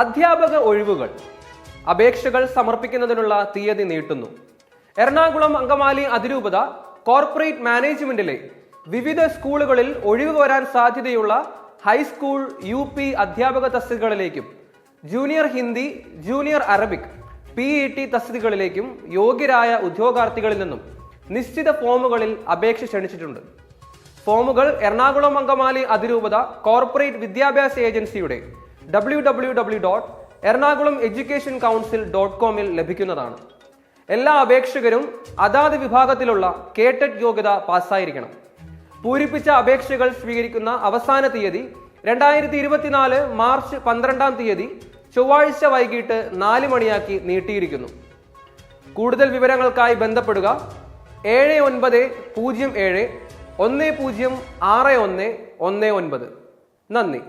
അധ്യാപക ഒഴിവുകൾ. അപേക്ഷകൾ സമർപ്പിക്കുന്നതിനുള്ള തീയതി നീട്ടുന്നു. എറണാകുളം അങ്കമാലി അതിരൂപത കോർപ്പറേറ്റ് മാനേജ്മെന്റിലെ വിവിധ സ്കൂളുകളിൽ ഒഴിവ് വരാൻ സാധ്യതയുള്ള ഹൈസ്കൂൾ യു പി അധ്യാപക തസ്തികകളിലേക്കും junior Hindi junior Arabic P E T തസ്തികകളിലേക്കും യോഗ്യരായ ഉദ്യോഗാർത്ഥികളിൽ നിന്നും നിശ്ചിത ഫോമുകളിൽ അപേക്ഷ ക്ഷണിച്ചിട്ടുണ്ട്. ഫോമുകൾ എറണാകുളം അങ്കമാലി അതിരൂപത കോർപ്പറേറ്റ് വിദ്യാഭ്യാസ ഏജൻസിയുടെ W W W dot Ernakulam education council dot കോമിൽ ലഭിക്കുന്നതാണ്. എല്ലാ അപേക്ഷകരും അതാത് വിഭാഗത്തിലുള്ള കേട്ടറ്റ് യോഗ്യത പാസ്സായിരിക്കണം. പൂരിപ്പിച്ച അപേക്ഷകൾ സ്വീകരിക്കുന്ന അവസാന തീയതി രണ്ടായിരത്തി ഇരുപത്തിനാല് മാർച്ച് പന്ത്രണ്ടാം തീയതി ചൊവ്വാഴ്ച വൈകിട്ട് നാല് മണിയാക്കി നീട്ടിയിരിക്കുന്നു. കൂടുതൽ വിവരങ്ങൾക്കായി ബന്ധപ്പെടുക ഏഴ് ഒൻപത് പൂജ്യം ഏഴ് ഒന്ന് പൂജ്യം ആറ് ഒന്ന് ഒന്ന് ഒൻപത്. നന്ദി.